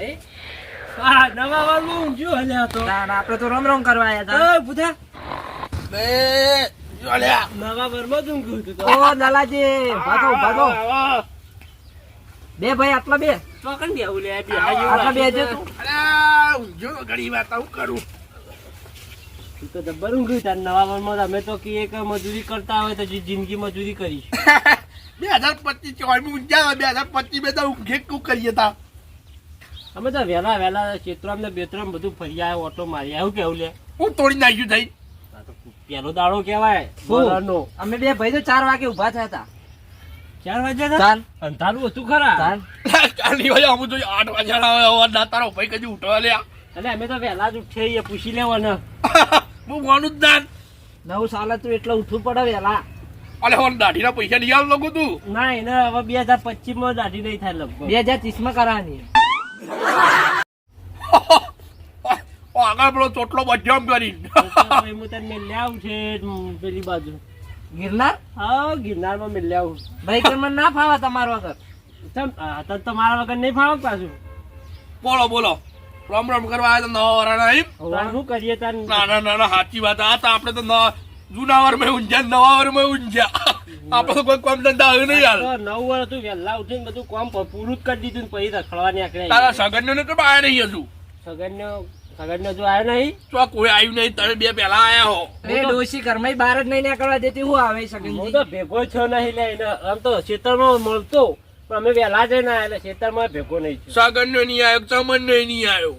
ભાઈ. આ નવા વાળું ઊંઘ્યું હલ્યા તો. ના ના આપણે તો રમ રમ કરવા આયા હતા. ઓય, બુધા. બે જોડ્યા નવા વરમાં જ ઊંઘ્યું હતું ઓ દલાજી ભાગો ભાગો. આવો, આવો. બે ભાઈ આટલા બે. લે, આવો, આટલા જો અરે ઊંઘ્યો ઘણી વાર તો હું કરું. તો જબ્બર ઊંઘ્યું તાર નવા વરમાં અમે તો કહીએ કે મજૂરી કરતા હોય તો જિંદગી મજૂરી કરી બે હજાર પચીસ ચોવીસ ઊંઝા બે હજાર પચીસ બે તો ઊંઘે કરીએ તા? અમે તો વહેલા વહેલા ચેતરામ ને બેતરામ બધું ફરી આવ્યા ઓટો મારી આવ્યું કેવું લે? હું તોડી નાખ્યું થઈ આ પેલો દાડો કેવાય? અમે બે ભાઈ તો ચાર વાગે ઊભા થયા હતા. ચાર વાગે? ચાલ. અંધારું હતું ખરા. ચાલ. કાલની વાજે અમુક તો આઠ વાગ્યા અવાજ ના તારો ભાઈ કદી ઉઠવા લ્યા. એટલે અમે તો વહેલા જ ઉઠીએ એ પૂછી લેવાના. હું કોનું જ ના નવ સાલ તું એટલે ઉઠવું પડે વેલા. અલે હવે દાઢીના પૈસા નહીં આવ લોકો તું. ના એને હવે બે હજાર પચીસમાં દાઢી નહીં થાય લગભગ. બે હજાર ત્રીસમાં કરાવવાની. આગળ પેલો ચોટલો બજામ કરી. હું તને આવું છે પેલી બાજુ. ગિરનાર? હા ગિરનારમાં મેલ્યા આવું ભાઈ તમને ના ફાવે તમારો વગર? આ તમારા વગર નહીં ફાવે પાછું. બોલો બોલો. રમ રમ કરવા આવ્યા તો નવા વરાણા શું કરીએ તાર? ના ના ના ના સાચી વાત. આ તો આપણે તો નવા જૂના વારમાં ઊંઝ્યા નવા વારમાં ઊંઝ્યા આપણે તો કોઈ કામ ધંધા આવ્યો નહીં યાર. નવ વાર તું વહેલા ઉઠીને બધું કામ પૂરું જ કરી દીધું ને પછી રખડવા નીકળ્યા તારા સગન ને તો આવ્યા નહીં હજુ. સગનનો સગનનો જો આવ્યો નહીં? તો કોઈ આવ્યું નહીં તમે બે પેલા આયા હો. એ ડોશી ઘરમાં બહાર જ નહીં નીકળવા દેતી હું આવે હું તો ભેગો છો નહીં લે એને આમ તો ખેતરમાં મળતો પણ અમે વહેલા જઈને આવ્યા એટલે ખેતરમાં ભેગો નહીં છું સગન નો નહીં આવ્યો ચમન નો નહીં આવ્યો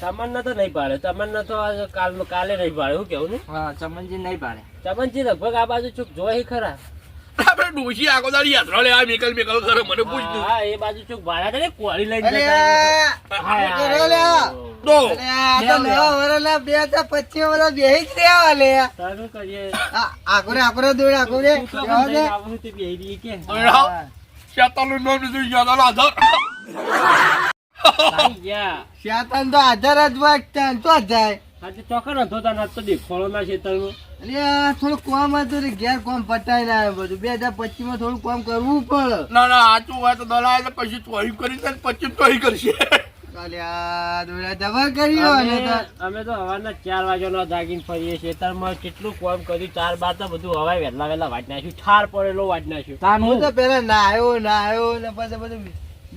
ચમનનો તો નહીં પાડે. ચમનનો તો કાલ કાલે નહીં પાડે. શું કેવું ને હા ચમનજી નહીં પાડે. ચમનજી લગભગ આ બાજુ ચૂક જોઈ ખરા. આપણે ડોશી આખો દાડી યાત્રા લે આ મેકલ મેકલ કરે મને પૂછતું હા એ બાજુ ચૂક ભાડા કરે કોળી લઈને જતા હા, હા, તો તારું કરીએ. આકરે આકરે દોડ આકરે. તું તો પણ જઈને આવું તે બેહી રહી કે? શેતાનું નામ લીધું શેતાનો આધાર. આવી ગયા શેતાન તો આધાર જ વાગતા તો જાય. આજે ચોકર હતો તને આજ દેખોળો ના થોડું કોમ હતું ને ઘેર કોમ પટાઈ ના બધું. બે હજાર પચીસમાં થોડું કોમ કરવું પડે ના ના સાચું હોય તો દલાલ તો કશું ચોરી કરી ને પછી ચોરી કરશે. ને અમે તો. તો ચાર વાગ્યાનો જાગીને ફરીએ ખેતરમાં કેટલું કોમ કર્યું? ચાર બાર તો બધું હવાય વહેલા વહેલા વાટ નાખ્યું. ઠાર પડેલો વાટ નાખ્યું. તાન હું હું તો પેલા નાયો નાયો ને પછી બધું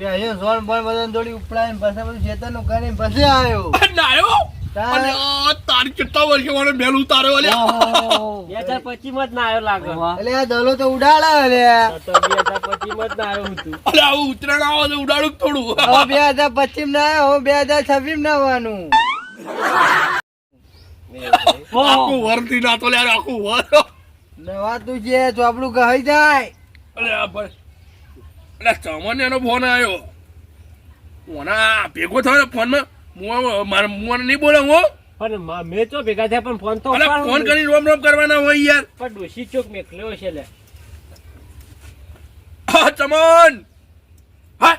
બેહ્યો સોન પણ બધું દોડી ઉપડાઈને પછી બધું ચેતન કરીને પછી આવ્યો. ના અને તારી કેટલા વર્ષે વાળો મેલ ઉતાર્યો અલ્યા? બે હજાર પચીસમાં જ ના આવ્યો લાગે. એટલે આ દલો તો ઉડાડા અલે. તો બે હજાર પચીસમાં જ ના આવ્યો હતું અલે આવું ઉતરાણ આવો તો ઉડાડું થોડું. હવે બે હજાર પચીસ ના આવ્યો હવે બે હજાર છવ્વીસ ના આવવાનું. આખું વરથી ના તો આખું વર. નવા તું છે ચોપડું કહી જાય. અલે આ અલે એનો ફોન આવ્યો ઓના ભેગો થયો ફોનમાં હું મારે હું નહીં બોલે હું? પણ મેં તો ભેગા થયા પણ ફોન તો ફોન કરી રોમ રોમ કરવાના હોય યાર. પણ ડોશી ચોક મેકલ્યો છે લે. હા ચમન! હા.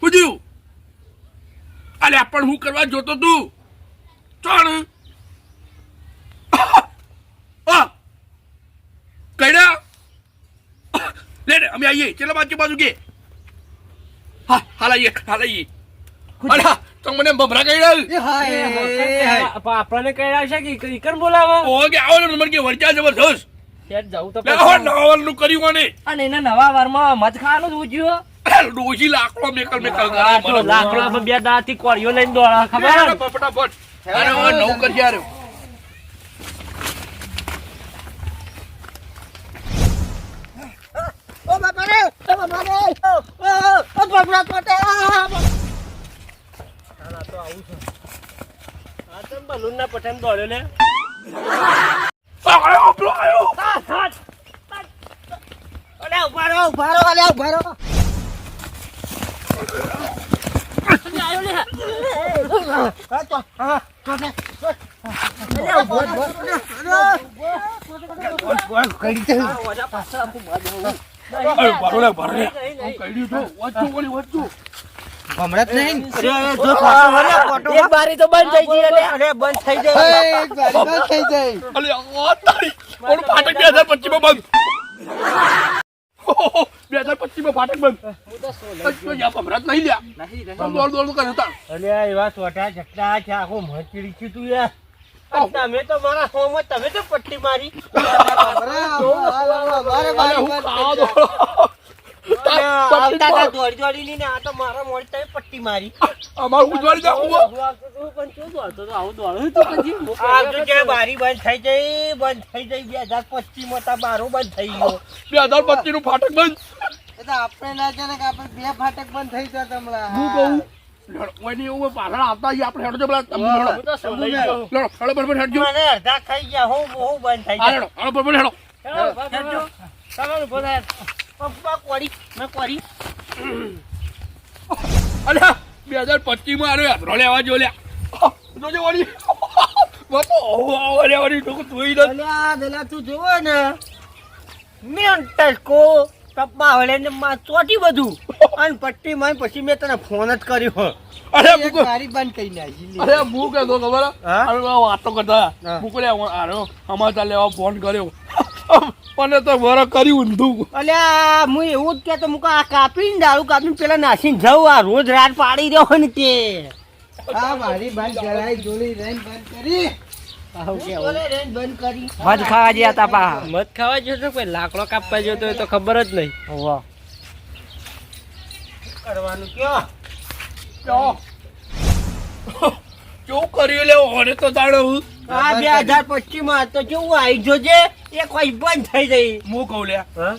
પૂછ્યું અલે પણ હું કરવા જોતો તું? ચોણ હા કઈડા લે લે અમે આવીએ ચલો બાજુ બાજુ કે હા હાલ આવીએ હાલ આવીએ અલે તમને બભરા કઈડા એ હાય, એ હાય. પણ આપણને કઈ આવશે કે ઈકન બોલાવો ઓ કે આવો ને મને કે વર્ચા જબરદસ્ત ત્યાં જવું તો લે પડશે. હવે કર્યું કોને અને એના નવા વારમાં મત ખાવાનું જ ઉજ્યું ડોશી લાકડો મેકલ મેકલ લાકડો તો બે દાંતથી કોળીઓ લઈને દોડા ખબર? ફટાફટ અરે હવે નવું કરજે યાર આ તો બલૂનના પઠાણ દોડ્યો લે આયો પેલો આયો અલે ઊભા રહો, ઊભા રહો, અલે ઊભા રહો. હા, તો, હા, તો, તો, તો. અલે ઊભો રહો, ઊભો રહો. કરી દે. અરે ભરો લે ભરો લે હું કઈડ્યું તો. વચ્ચું કોની વચ્ચું હમણાં જ નહીં? એક બારી તો બંધ થઈ ગઈ અરે બંધ થઈ જાય એ, ગાડી બંધ થઈ જાય અલે આ તારી કોણ ફાટક બે હજાર પચીસમાં બંધ ફાટક બંધ હું તો સો લઈ ગયો. યા ભમરાત નહીં લ્યા. નહીં. દોડ દોડ કરે તાર અલ્યા એવા છોટા ઝટકા છે આખું મચડી છે તું યાર. તમે તો મારા હોમ તમે તો પટ્ટી મારી. પટ્ટી મારી. અમારું તો કે બારી બંધ થઈ જઈ બંધ થઈ જઈ બે હજાર પચીસમાં તા બારો બંધ થઈ ગયો. બે હજાર પચીસનું ફાટક બંધ. આપણે ના જાણે ને કે આપણે બે ફાટક બંધ થઈ જાય હમણાં. હું કહું એવું પાછળ આવતા આવીએ આપણે પેલા તમે તો લઈ ગયો લડો, હેડો બરોબર હેડજો. મને અડધા ખાઈ ગયા હું હું બંધ થઈ હા, હેડો, હેડો બરોબર હેડો. હેડજો. તમારું ઊભો થાય. પપ્પા કોરી મેં કોરી અલ્યા, બે હજાર પચીસમાં આવ્યો યાત્રો લેવા જો લ્યા. જોજે વળી. બતો, ઓહો, લે વળી, ધોઈ દે. તું જોવો ને મેં ટચકો કપ્પા વળે ને માં ચોટી બધું. અને પટ્ટી માં પછી મેં તને ફોન જ કર્યો. અરે, મુકો. મારી બંધ કરી નાખી. અરે, હું. કહેતો ખબર આ વાતો કરતા મુકલે આરો અમાર તા લેવા ફોન કર્યો. મને તો વર કરી ઊંધું. અલ્યા હું એવું જ કહેતો મુકો આ કાપીને દારૂ કાપીને પેલા નાસીને જવું આ રોજ રાત પાડી રહ્યો ને તે. આ મારી બંધ કરાઈ જોડી રહીને બંધ કરી. મધ ખાવા જ્યા તા પા મત ખાવા જો તો કોઈ લાકડો કાપવા જો તો એ તો ખબર જ નહીં. વાહ. કરવાનું? કયો? જો. કેવું કર્યું લે ઓને તો જાણો હું. આ બે હજાર પચીસમાં તો કેવું આવી જોજે એ કોઈ બંધ થઈ જઈ હું કહું લે હા?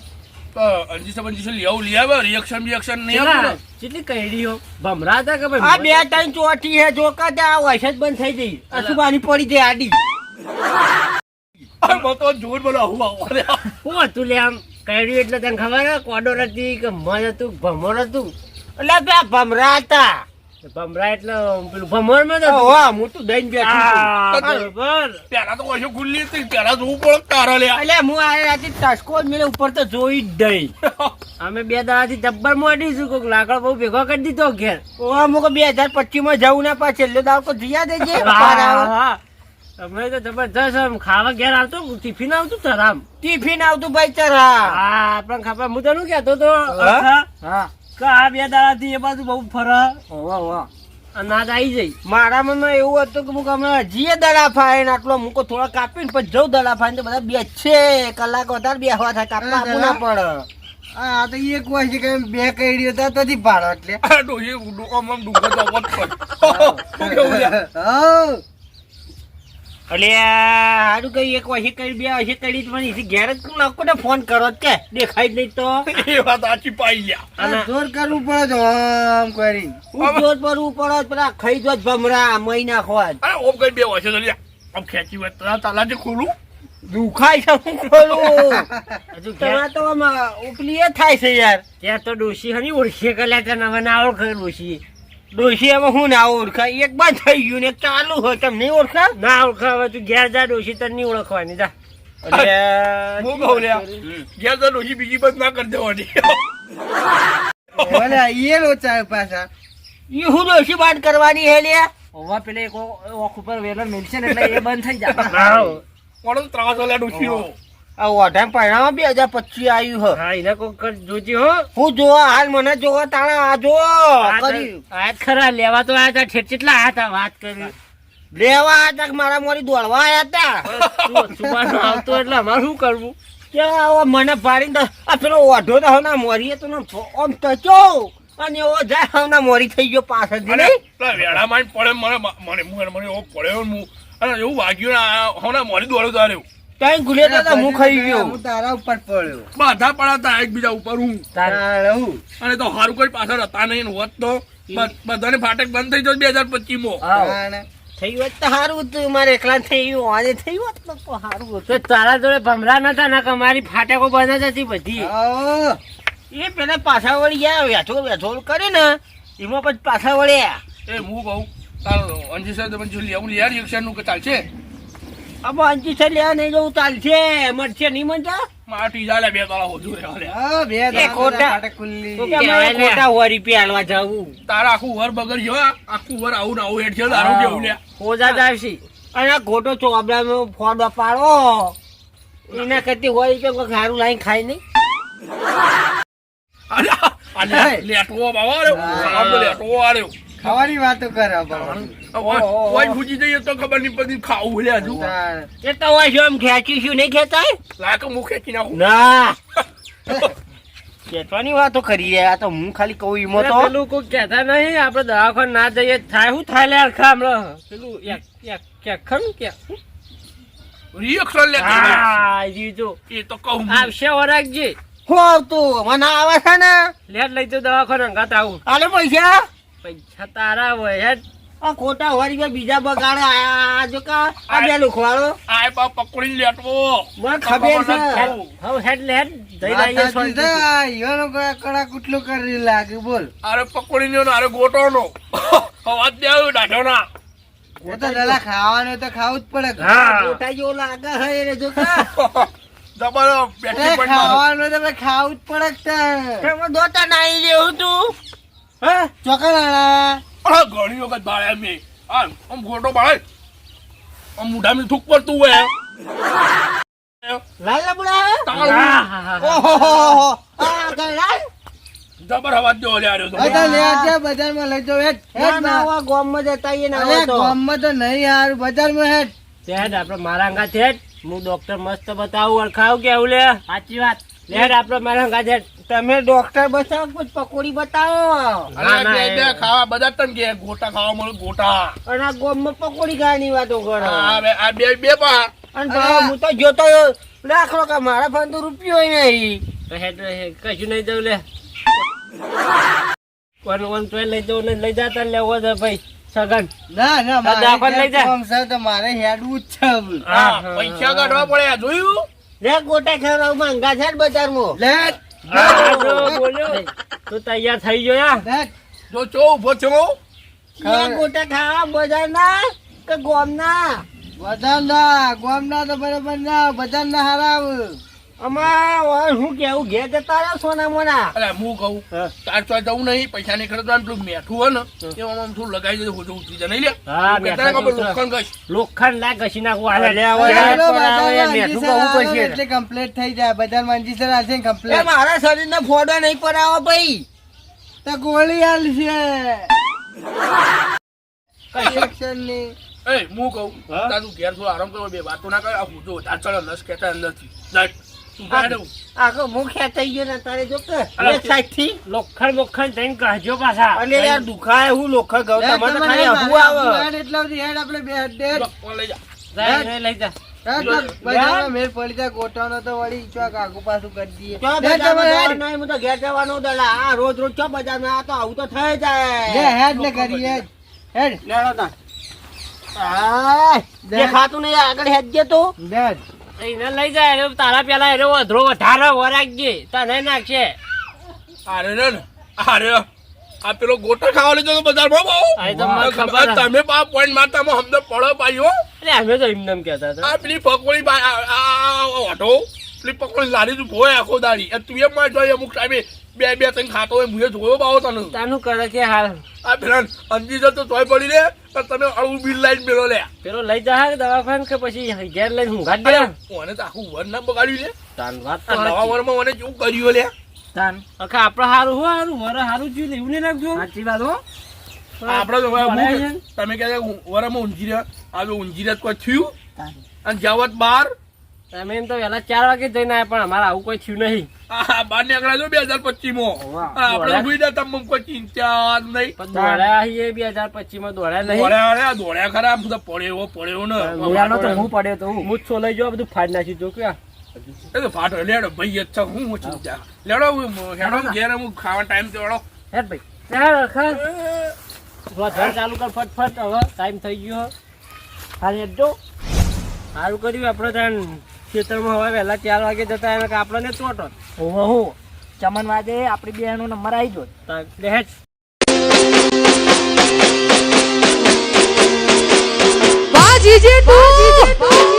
તો અંજીસો બંજીસો લઈ આવું લઈ આવે. રિએક્શન બિએક્શન નહીં આવું કેટલી કેટલી હો ભમરા હતા કે ભાઈ આ બે ત્રણ ચોટી હે જોકા દે આ જ બંધ થઈ જઈ અસુબાની પડી જાય આડી. તો જોર બોલો આવું આવું હું હતું લે આમ કઈડી એટલે તને ખબર હે? હતી કે મન હતું ભમર હતું? એટલે બે ભમરા હતા. ભમરા એટલે પેલું ભમરમાં તો હા હું તું દઈને બેઠું બરોબર. પેલા તો કશું ખુલ્લી હતી પેલા જોવું પડે તારા લે એટલે હું આ રાતે ટસકો જ મેલે ઉપર તો જોઈ જ દઈ અમે બે દાડાથી જબ્બર મોડીશું કોઈક લાકડ બહુ ભેગો કરી દીધો ઘેર. ઓ મુકો બે હજાર પચીસમાં જવું ના પાછે એટલે દાવ તો જીયા દેજે અમે તો જબરજસ્ત આમ ખાવા ઘેર આવતો ટિફિન આવતું તરામ ટિફિન આવતું ભાઈ તરા હા. આપણને ખબર હું તને કહેતો તો? હા? કે આ બે દાડાથી એ બાજુ બહુ ફરા? વાહ વાહ અનાજ આવી જાય મારા મનમાં એવું હતું કે મુક અમે હજીએ દડા ફાય ને આટલો મૂકો થોડા કાપીને પછી જવું દડા ફાય તો બધા બેસે કલાક વધારે બેસવા થાય કાપવા આપવું ના પડે. આ તો એક વર્ષ કે બે કઈડીઓ હતા તો થી ભાડો એટલે. ડોહી તો હા. એટલે સારું કઈ એક વાર કરી બે વર્ષે કરી તો મને એથી ઘેર જ કોને ફોન કરો કે? દેખાય નહીં તો. એ વાત આચી પાઈ ગયા. જોર કરવું પડે તો આમ કરીને ઉજ્જોત પર ઉપર પેલા ખાઈ જો જ ભમરા મહિના ખોજ અરે ઓમ કઈ બે વર્ષે તો આમ ખેંચી વાત તાલા જે ખોલું. દુખાય છે હું ખોલું. હજુ ત્યાં તો આમ ઉપલી એ થાય છે યાર. ત્યાં તો ડોશી હની ઓળખે કલ્યા ત્યાં નવા ના ઓળખે ડોશી. ડોશી એમાં હું ના ઓળખાય? એક બંધ થઈ ગયું ને ચાલુ હોય તમે નહીં ઓળખા ના ઓળખા તું ઘેર જા ડોશી તને નહીં ઓળખવાની જા. હું. કહું લ્યા ઘેર જા ડોશી બીજી બસ ના કરી દેવાની. ભલે એ લોચા પાછા. એ હું ડોશી બાદ કરવાની હે લે ઓવા પેલે એક ઓખ ઉપર વેલર મેલશે ને એટલે એ બંધ થઈ જાય કોણ ત્રાસ લ્યા ડોશીનો આ ઓઢા પરિણામ બે હજાર પચીસ આવ્યું હે. હા એને કોઈ જોજી હો. હું જોવા હાલ મને જોવા તાણા આ જો. આ ખરા લેવા તો આયા તા કેટલા આયા તા વાત કરી. લેવા આયા તા મારા મોરી દોડવા આયા તા? સુબાનો આવતો એટલે અમારે શું કરવું? કે મને તો આ પેલો ઓઢો તો હવે મોરીએ તો આમ ટચો. અને એવો જાય હવના મોરી થઈ ગયો પાછળ વેડા માં પડે મને મને મને પડ્યો અને એવું વાગ્યું હોના મોરી હમણાં મારી દોડ્યો તારે એવું. ત્યાં ગુલે દાદા હું ખાઈ ગયો. હું તારા ઉપર પડ્યો. બાધા પડાતા એકબીજા ઉપર હું. તારા. હું? અને તો હારું કોઈ પાછળ હતા નહીં હોત તો. બધાને ફાટક બંધ થઈ જાય બે હજાર પચીસમાં થઈ હોત તો સારું હતું મારે એકલા થઈ ગયું આજે થઈ હોત તો તો સારું હતું. તારા જોડે ભમરા નતા ને અમારી ફાટકો બંધ હતી બધી. એ પેલા પાછા વળી ગયા વેઠો વેઠો કરે ને એમાં પછી પાછા વળ્યા. એ હું કહું તારો અંજી સાહેબ તમે જો લેવું નું કે ચાલશે? અબ અંજીસર લેવા નહીં જવું. ચાલશે આખું વર બગર જેવા આખું વર આવું આવું હેઠ છે ચોબડા પાડો એના કરતી હોય તો ઘારું લાઈન ખાય નહીં. લેટવો બાવા લેટવો આવ્યો ખાવાની વાતો કરે ઓય- ઓય ભૂજી જઈએ તો ખબર નહીં પડતી ખાવું લે હજુ એ તો હોય શું આમ ખેંચી નહીં ખેંચાય? લાગે હું ખેંચી નાખું. ના. ખેંચવાની વાતો કરી રહ્યા તો હું ખાલી કહું ઈમો તો. પેલું કોઈ કહેતા નહીં આપણે દવાખાને ના જઈએ થાય. શું થાય લે હરખા હમણાં પેલું એક એક કે? ખરું લે હા ઈ એ તો કહું આવશે વરાગજી હું આવતું મને આવે છે ને. લેટ લઈ તો દવાખાને અંગાત આવું. આલે પૈસા. પૈસા તારા હોય આ ખોટા બે બીજા બગાડે. આ જો કા આ બે લુખવાળો આય બા પકોડી લેટવો. મને ખબર છે. હવે હેડ લેડ જઈ છે. આ ઈવાનો કડા કુટલો કરી લાગે બોલ. અરે પકોડી નો અરે ગોટો નો અવાજ દે આવ્યો દાઢો ના. ગોટા તો ખાવાનો ખાવાનું તો ખાવું જ પડે. ગોટા જો જેવો લાગે હે રે જો કા. પણ ખાવાનું તો ખાવું જ પડે જ. દોતા નાઈ લેવું તું. હે? ચોકડાના અરે ઘણી વખત બાળે મેં આમ આમ ખોટો બાળે. આમ મુઢામાં થૂક પડતું હોય. લાલ લબડા. ઓહો આ ગળાલ જબર અવાજ દો લે આર્યો તો. લે આજે બજારમાં લઈ જાઓ હેડ ના જતા આઈએ ને તો. નહીં યાર બજારમાં હેડ. હેડ આપણે મારા અંગા હેડ. હું ડોક્ટર મસ્ત બતાવું ઓળખાવ કે આવું લે. સાચી વાત. લેડ મારા અંગાત તમે ડોક્ટર બતાવો કોઈ પકોડી બતાવો? અરે ના, ના, બે બે ખાવા બધા તને કે ગોટા ખાવા મળે ગોટા. અને આ ગોમમાં પકોડી ખાવાની વાતો કરો. આ આ બે બે પા. અને ભાઈ હું તો જોતો લાખો કે મારા ફોન તો રૂપિયો નહીં. તો કશું નહીં દઉં લે. કોણ કોણ તોય લઈ દઉં ને લઈ જાતા લેવો છે ભાઈ સગન. ના ના મારે લઈ જા. તો મારે હેડવું જ છે પૈસા કાઢવા પડે જોયું? લે ગોટા ખેરાવ માંગા છે બજારમાં? લે. બોલ્યો તું તૈયાર થઈ ગયો લે. જો ચો ઊભો છો. લે ગોટા ખાવા બજારના કે ગોમના? બજારના. ગોમના તો બરાબર ના બજારના ના આવે. અમાર હું કેવું? ઘેર જતા રહ્યો સોના મોના અરે હું કહું. તાર તો જવું નહીં પૈસા નહીં ખર્ચવાનું પેલું મેઠું હોય ને એ આમ થોડું લગાવી દે હોજો ઉતરી જાય નહીં લે. હા, હું ને લોખંડ. લોખંડ ઘસી નાખું હાલે લે મેઠું કહું એટલે થઈ જાય. મારા ફોડો નહીં પડાવો ભાઈ. તો ગોળી આલશે Injection ની. એ હું કહું તારું ઘેર થોડો આરામ કરો બે વાતો ના કરે આ હું જો તાર ચડે નસ કહેતા બહાર આવ. આખો મુખ્ય થઈ ગયો ને તારે જો કે? સાઈડથી? લોખંડ મોખંડ થઈને કહેજો પાછા. અને યાર દુખાય હું લોખા ગૌ તમારે ખાલી અહુ આવે. એટલા સુધી હેડ આપણે બે હેડ હેડ. લો, ફોન લઈ જા. જાય, જાય, લઈ જા. હેડ તો બજારમાં મેળ પડી જાય ગોટાનો તો વળી ચોક આગુ પાછું કરી દઈએ. ચો લે, બજારમાં તમે જવાનું હેડ. નહીં, હું તો ઘેર જવાનું દલા આ રોજ રોજ ચો બજાર આ તો આવું તો થઈ જાય. હેડ ને કરી હેડ. હેડ. લેડો નહીં આગળ હેડજે તો. હેડ. એને લઈ જાય તારા પેલા એને વધરો વધારે વરાગજે તને નાખશે અરે ને અરે આ પેલો ગોટો ખાવા લીધો તો બજારમાં બહુ. તમે પા પોઈન્ટ મારતા હમને પડો પાયો એટલે અમે તો એમને એમ કહેતા હતા આ પેલી પકોડી બા- ઓટો પેલી કોઈ લારી તું ભોય આખો દાડી. તું એમ માં જોઈએ અમુક ટાઈમે બે બે ત્રણ ખાતો હોય મુએ જોયો બાવો તને. તાનું કરે કે હાલ? આ પેલા અંજી જતો તોય પડી રે પણ તમે અળવું બિલ લાઈન મેળો લે. પેલો લઈ જા દવાખાન કે પછી ઘેર લઈને ઊંઘાડ દે ઓને તો આખું વર ના બગાડ્યું લે. તાન વાત તો નવા વરમાં મને કેવું કર્યું લે? તાન અખા આપણે હારું હો હારું વર હારું જોયું એવું નહીં લાગતું? સાચી વાત હો. આપડે તો છે. તમે કહે વરમાં ઊંઝી રહ્યા આજે ઊંઝી રહ્યા કોઈ થયું? અને જાવત બાર તમે એમ તો વહેલા ચાર વાગે જઈને આવ્યા પણ અમારે આવું કોઈ થયું નહીં. આ બાર નીકળ્યા છો બે હજાર પચીસમાં આપણે આપડે સુઈ ગયા કોઈ ચિંતા જ નહીં. દોડ્યા છીએ બે હજાર પચીસમાં દોડ્યા નહીં. દોડ્યા અરે દોડ્યા ખરા આમ તો પડ્યો પડ્યો ને. તો હું પડ્યો તો હું. જ લઈ ગયો બધું ફાડ નાખી જો ક્યાં? એ તો ફાટો લેડો ભાઈ અચ્છા હું હું ચિંતા લેડો હું હેડો ઘેર હું ખાવા ટાઈમ તો હેડો હેડ ભાઈ. ચાલ ખા ધર ચાલુ કર ફટફટ હવે ટાઈમ થઈ ગયો. હા જો. સારું કર્યું આપણે ત્યાં ખેતરમાં હવે વહેલા ચાર વાગે જતા એમ કે આપણને ચોટો. ઓહો હો. ચમન વાજે આપણી બેનો નંબર આવી ગયો. લે હેડ જી જી તું.